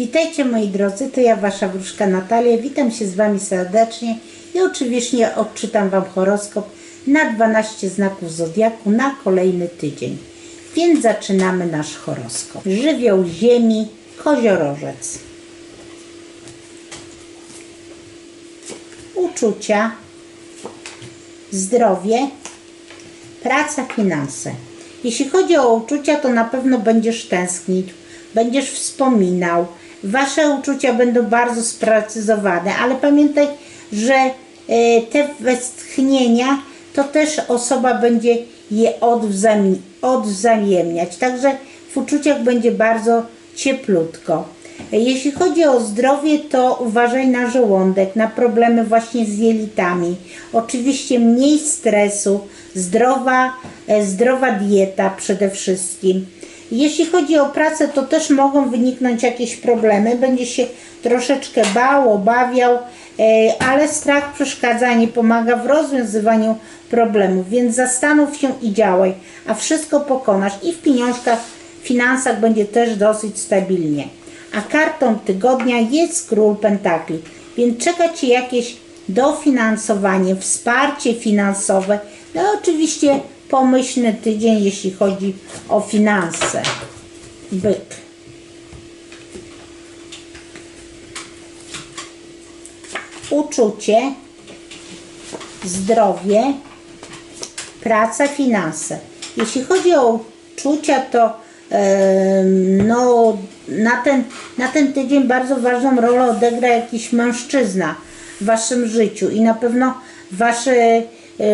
Witajcie moi drodzy, to ja Wasza wróżka Natalia. Witam się z Wami serdecznie i oczywiście odczytam Wam horoskop na 12 znaków Zodiaku na kolejny tydzień. Więc zaczynamy nasz horoskop. Żywioł Ziemi, koziorożec. Uczucia, zdrowie, praca, finanse. Jeśli chodzi o uczucia, to na pewno będziesz tęsknić, będziesz wspominał. Wasze uczucia będą bardzo sprecyzowane, ale pamiętaj, że e, te westchnienia to też osoba będzie je odwzajemniać. Także w uczuciach będzie bardzo cieplutko. Jeśli chodzi o zdrowie, to uważaj na żołądek, na problemy właśnie z jelitami. Oczywiście mniej stresu, zdrowa, e, zdrowa dieta przede wszystkim. Jeśli chodzi o pracę, to też mogą wyniknąć jakieś problemy. Będzie się troszeczkę bał, obawiał, e, ale strach przeszkadza, nie pomaga w rozwiązywaniu problemów, więc zastanów się i działaj, a wszystko pokonasz i w pieniążkach, finansach będzie też dosyć stabilnie a kartą tygodnia jest król pentakli. Więc czeka Ci jakieś dofinansowanie, wsparcie finansowe, no oczywiście pomyślny tydzień, jeśli chodzi o finanse. Byk. Uczucie, zdrowie, praca, finanse. Jeśli chodzi o uczucia, to no, na, ten, na ten tydzień bardzo ważną rolę odegra jakiś mężczyzna w waszym życiu i na pewno wasze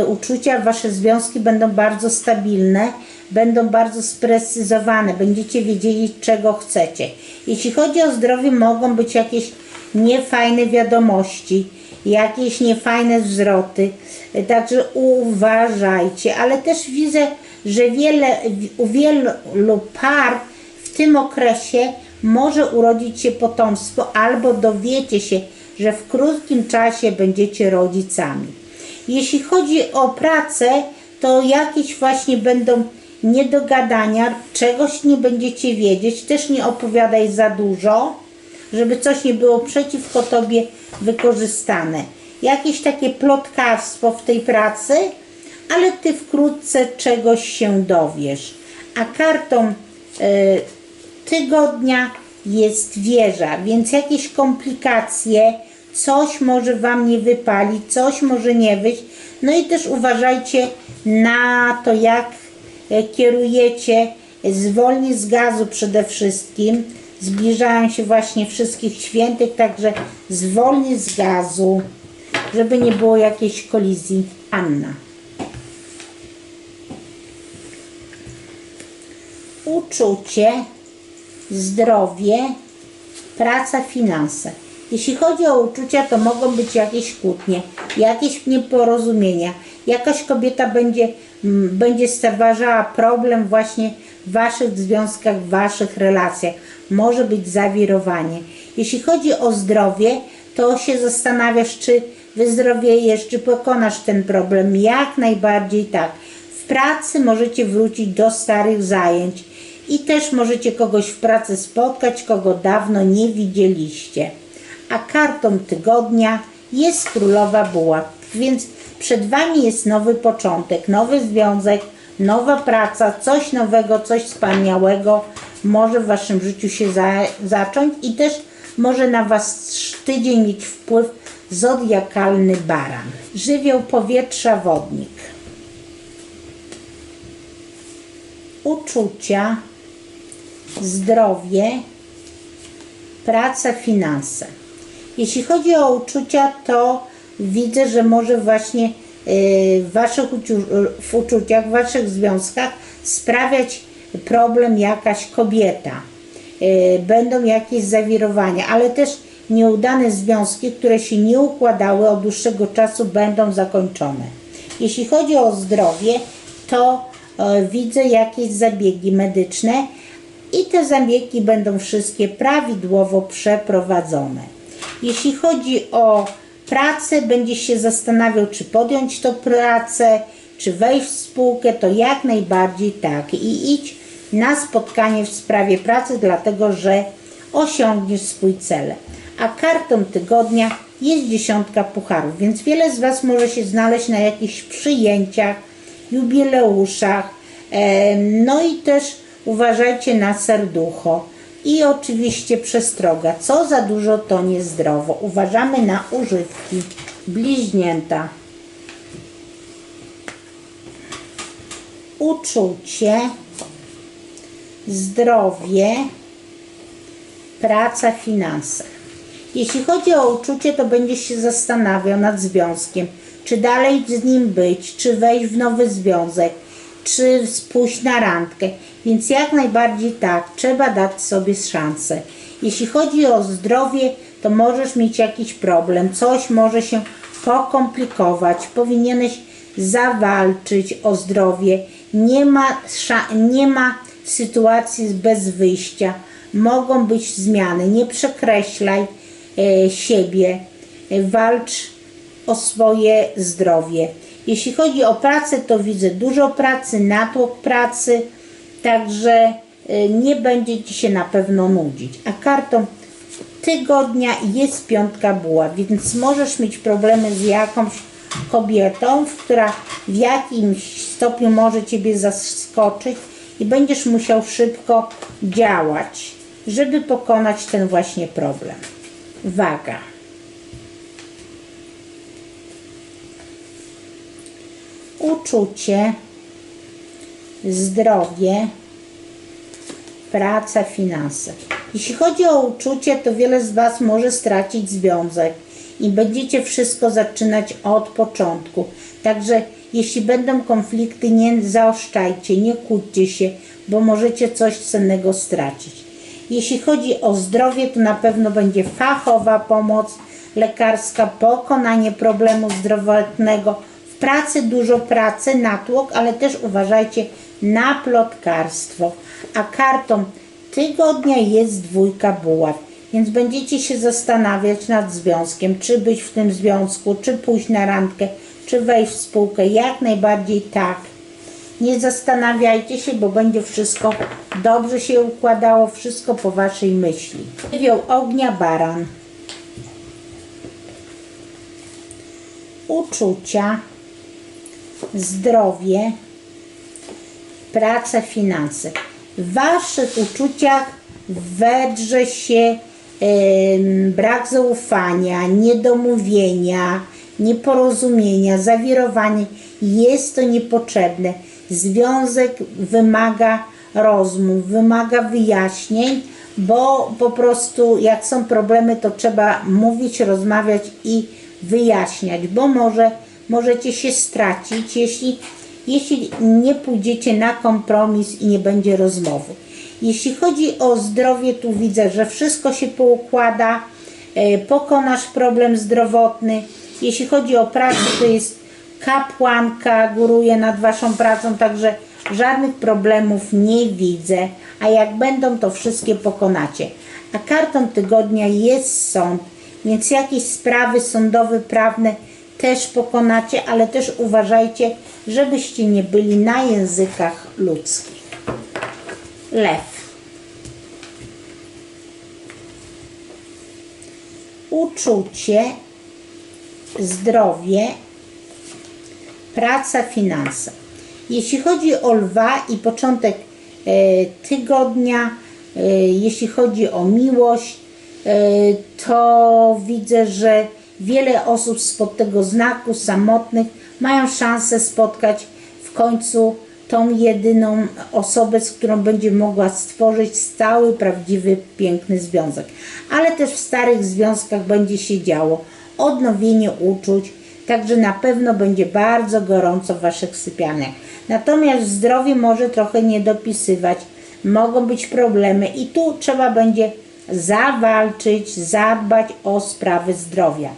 uczucia, wasze związki będą bardzo stabilne, będą bardzo sprecyzowane, będziecie wiedzieli czego chcecie. Jeśli chodzi o zdrowie, mogą być jakieś niefajne wiadomości, jakieś niefajne zwroty, e, także uważajcie, ale też widzę, że wiele, u wielu par w tym okresie może urodzić się potomstwo albo dowiecie się, że w krótkim czasie będziecie rodzicami. Jeśli chodzi o pracę, to jakieś właśnie będą niedogadania, czegoś nie będziecie wiedzieć, też nie opowiadaj za dużo, żeby coś nie było przeciwko tobie wykorzystane. Jakieś takie plotkarstwo w tej pracy, ale ty wkrótce czegoś się dowiesz. A kartą y, tygodnia jest wieża, więc jakieś komplikacje, coś może Wam nie wypalić, coś może nie wyjść. No i też uważajcie na to, jak e, kierujecie. Zwolni z gazu przede wszystkim. Zbliżają się właśnie wszystkich świętych, także zwolni z gazu, żeby nie było jakiejś kolizji. Anna. Uczucie zdrowie, praca, finanse. Jeśli chodzi o uczucia, to mogą być jakieś kłótnie, jakieś nieporozumienia. Jakaś kobieta będzie, m, będzie stwarzała problem właśnie w waszych związkach, w waszych relacjach. Może być zawirowanie. Jeśli chodzi o zdrowie, to się zastanawiasz, czy wyzdrowiejesz, czy pokonasz ten problem. Jak najbardziej tak. W pracy możecie wrócić do starych zajęć i też możecie kogoś w pracy spotkać, kogo dawno nie widzieliście. A kartą tygodnia jest królowa buław, więc przed Wami jest nowy początek, nowy związek, nowa praca, coś nowego, coś wspaniałego może w Waszym życiu się za, zacząć i też może na Was tydzień mieć wpływ zodiakalny baran. Żywioł powietrza wodnik. Uczucia, zdrowie, praca, finanse. Jeśli chodzi o uczucia, to widzę, że może właśnie y, w waszych w uczuciach, w waszych związkach sprawiać problem jakaś kobieta. Y, Będą jakieś zawirowania, ale też nieudane związki, które się nie układały od dłuższego czasu, będą zakończone. Jeśli chodzi o zdrowie, to e, widzę jakieś zabiegi medyczne i te zabiegi będą wszystkie prawidłowo przeprowadzone. Jeśli chodzi o pracę, będziesz się zastanawiał, czy podjąć tą pracę, czy wejść w spółkę, to jak najbardziej tak. I idź na spotkanie w sprawie pracy, dlatego że osiągniesz swój cel. A kartą tygodnia jest dziesiątka pucharów, więc wiele z Was może się znaleźć na jakichś przyjęciach, jubileuszach. No i też uważajcie na serducho. I oczywiście przestroga. Co za dużo, to niezdrowo. Uważamy na używki. Bliźnięta. Uczucie, zdrowie, praca, finanse. Jeśli chodzi o uczucie, to będziesz się zastanawiał nad związkiem. Czy dalej z nim być, czy wejść w nowy związek, czy pójść na randkę. Więc jak najbardziej tak, trzeba dać sobie szansę. Jeśli chodzi o zdrowie, to możesz mieć jakiś problem, coś może się pokomplikować, powinieneś zawalczyć o zdrowie. Nie ma, nie ma sytuacji bez wyjścia. Mogą być zmiany. Nie przekreślaj e, siebie. E, walcz o swoje zdrowie. Jeśli chodzi o pracę, to widzę dużo pracy, natłok pracy, także y, nie będzie Ci się na pewno nudzić. A kartą tygodnia jest piątka buła, więc możesz mieć problemy z jakąś kobietą, która w jakimś stopniu może Ciebie zaskoczyć i będziesz musiał szybko działać, żeby pokonać ten właśnie problem. Waga. Uczucie, zdrowie, praca, finanse. Jeśli chodzi o uczucie, to wiele z Was może stracić związek i będziecie wszystko zaczynać od początku. Także jeśli będą konflikty, nie zaoszczajcie, nie kłóćcie się, bo możecie coś cennego stracić. Jeśli chodzi o zdrowie, to na pewno będzie fachowa pomoc lekarska, pokonanie problemu zdrowotnego. Pracy dużo pracy, natłok, ale też uważajcie na plotkarstwo. A kartą tygodnia jest dwójka buław. Więc będziecie się zastanawiać nad związkiem, czy być w tym związku, czy pójść na randkę, czy wejść w spółkę. Jak najbardziej tak. Nie zastanawiajcie się, bo będzie wszystko dobrze się układało, wszystko po waszej myśli. Żywioł ognia baran. Uczucia, zdrowie, praca, finanse. W waszych uczuciach wedrze się em, brak zaufania, niedomówienia, nieporozumienia, zawirowanie. Jest to niepotrzebne. Związek wymaga rozmów, wymaga wyjaśnień, bo po prostu jak są problemy, to trzeba mówić, rozmawiać i wyjaśniać, bo może możecie się stracić, jeśli, jeśli nie pójdziecie na kompromis i nie będzie rozmowy. Jeśli chodzi o zdrowie, tu widzę, że wszystko się poukłada, e, pokonasz problem zdrowotny. Jeśli chodzi o pracę, to jest kapłanka, góruje nad waszą pracą, także żadnych problemów nie widzę, a jak będą, to wszystkie pokonacie. A kartą tygodnia jest sąd, więc jakieś sprawy sądowe, prawne też pokonacie, ale też uważajcie, żebyście nie byli na językach ludzkich. Lew. Uczucie, zdrowie, praca, finanse. Jeśli chodzi o lwa i początek e, tygodnia, e, jeśli chodzi o miłość, e, to widzę, że wiele osób spod tego znaku samotnych mają szansę spotkać w końcu tą jedyną osobę, z którą będzie mogła stworzyć stały, prawdziwy, piękny związek. Ale też w starych związkach będzie się działo odnowienie uczuć, także na pewno będzie bardzo gorąco w Waszych sypialniach. Natomiast zdrowie może trochę nie dopisywać, mogą być problemy i tu trzeba będzie zawalczyć, zadbać o sprawy zdrowia.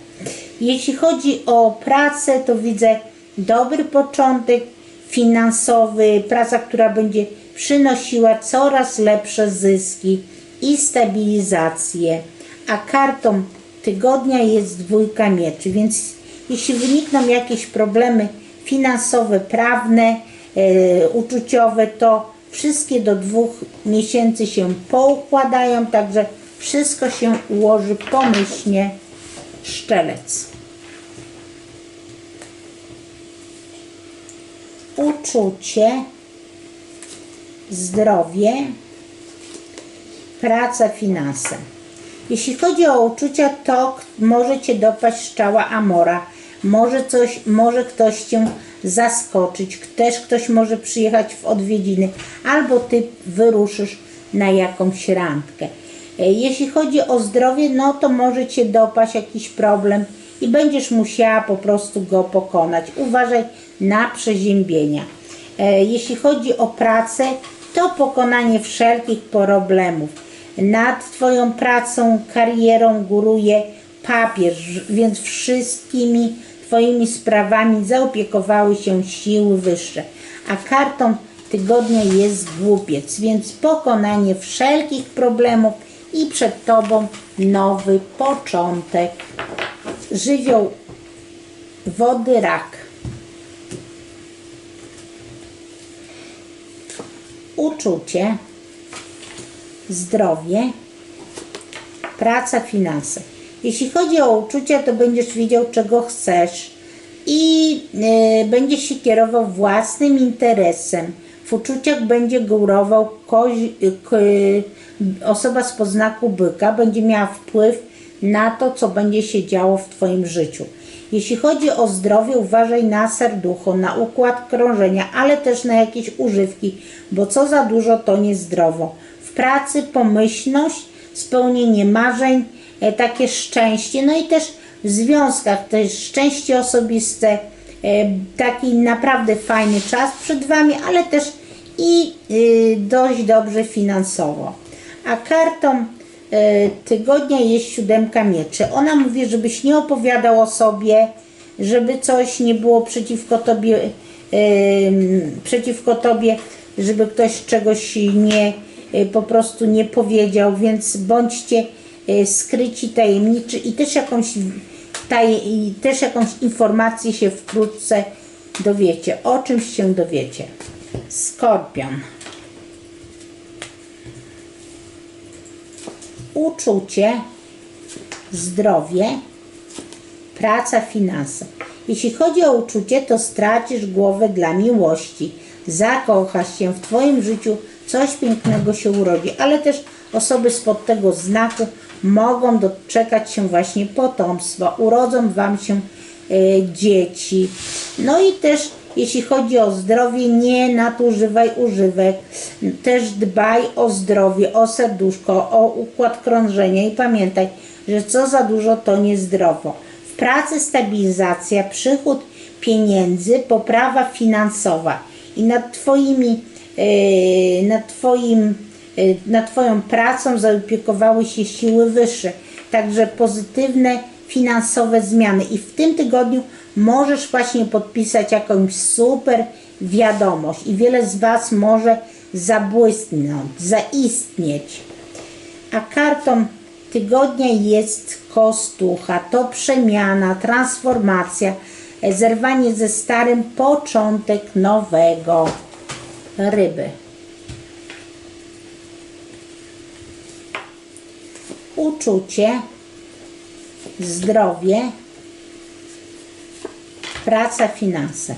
Jeśli chodzi o pracę, to widzę dobry początek finansowy, praca, która będzie przynosiła coraz lepsze zyski i stabilizację. A kartą tygodnia jest dwójka mieczy, więc jeśli wynikną jakieś problemy finansowe, prawne, e, uczuciowe, to wszystkie do dwóch miesięcy się poukładają, także wszystko się ułoży pomyślnie. Szczelec. Uczucie, zdrowie, praca, finanse. Jeśli chodzi o uczucia, to może Cię dopaść szczała Amora. Może, coś, może ktoś Cię zaskoczyć. Też ktoś może przyjechać w odwiedziny. Albo Ty wyruszysz na jakąś randkę. Jeśli chodzi o zdrowie, no to może Cię dopaść jakiś problem i będziesz musiała po prostu go pokonać. Uważaj na przeziębienia. E, Jeśli chodzi o pracę, to pokonanie wszelkich problemów. Nad Twoją pracą, karierą góruje papież, więc wszystkimi Twoimi sprawami zaopiekowały się siły wyższe. A kartą tygodnia jest głupiec, więc pokonanie wszelkich problemów i przed Tobą nowy początek. Żywioł wody rak. Uczucie, zdrowie, praca, finanse. Jeśli chodzi o uczucia, to będziesz wiedział, czego chcesz i e, będziesz się kierował własnym interesem. W uczuciach będzie górował kozi, k, osoba z poznaku byka, będzie miała wpływ na to, co będzie się działo w Twoim życiu. Jeśli chodzi o zdrowie, uważaj na serducho, na układ krążenia, ale też na jakieś używki, bo co za dużo, to niezdrowo. W pracy pomyślność, spełnienie marzeń, e, takie szczęście, no i też w związkach też szczęście osobiste, taki naprawdę fajny czas przed Wami, ale też i y, dość dobrze finansowo. A kartą e, tygodnia jest siódemka mieczy. Ona mówi, żebyś nie opowiadał o sobie, żeby coś nie było przeciwko tobie, em, przeciwko tobie, żeby ktoś czegoś nie e, po prostu nie powiedział, więc bądźcie e, skryci, tajemniczy i też jakąś, i też jakąś informację się wkrótce dowiecie. O czymś się dowiecie. Skorpion. uczucie, zdrowie, praca, finanse. Jeśli chodzi o uczucie, to stracisz głowę dla miłości. Zakochasz się w Twoim życiu, coś pięknego się urodzi, ale też osoby spod tego znaku mogą doczekać się właśnie potomstwa. Urodzą Wam się e, dzieci. No i też jeśli chodzi o zdrowie, nie nadużywaj używek. Też dbaj o zdrowie, o serduszko, o układ krążenia i pamiętaj, że co za dużo to niezdrowo. W pracy stabilizacja, przychód pieniędzy, poprawa finansowa i nad Twoimi, e, nad Twoim, nad Twoją pracą zaopiekowały się siły wyższe. Także pozytywne finansowe zmiany. I w tym tygodniu możesz właśnie podpisać jakąś super wiadomość i wiele z Was może zabłysnąć, zaistnieć. A kartą tygodnia jest kostucha. To przemiana, transformacja, zerwanie ze starym, początek nowego. Ryby. Uczucie, zdrowie, praca, finanse.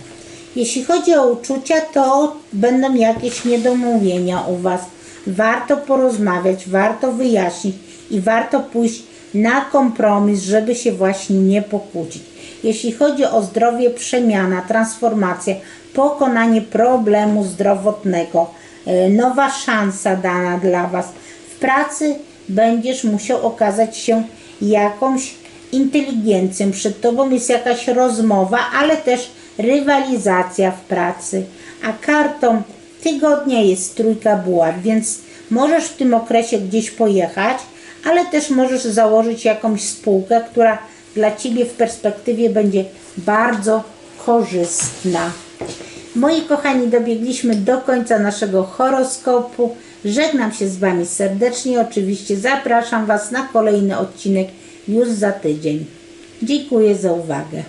Jeśli chodzi o uczucia, to będą jakieś niedomówienia u Was. Warto porozmawiać, warto wyjaśnić i warto pójść na kompromis, żeby się właśnie nie pokłócić. Jeśli chodzi o zdrowie, przemiana, transformacja, pokonanie problemu zdrowotnego, e, nowa szansa dana dla Was. W pracy będziesz musiał okazać się jakąś inteligencją. Przed Tobą jest jakaś rozmowa, ale też rywalizacja w pracy. A kartą tygodnia jest trójka buław, więc możesz w tym okresie gdzieś pojechać, ale też możesz założyć jakąś spółkę, która dla Ciebie w perspektywie będzie bardzo korzystna. Moi kochani, dobiegliśmy do końca naszego horoskopu. Żegnam się z Wami serdecznie. Oczywiście zapraszam Was na kolejny odcinek już za tydzień. Dziękuję za uwagę.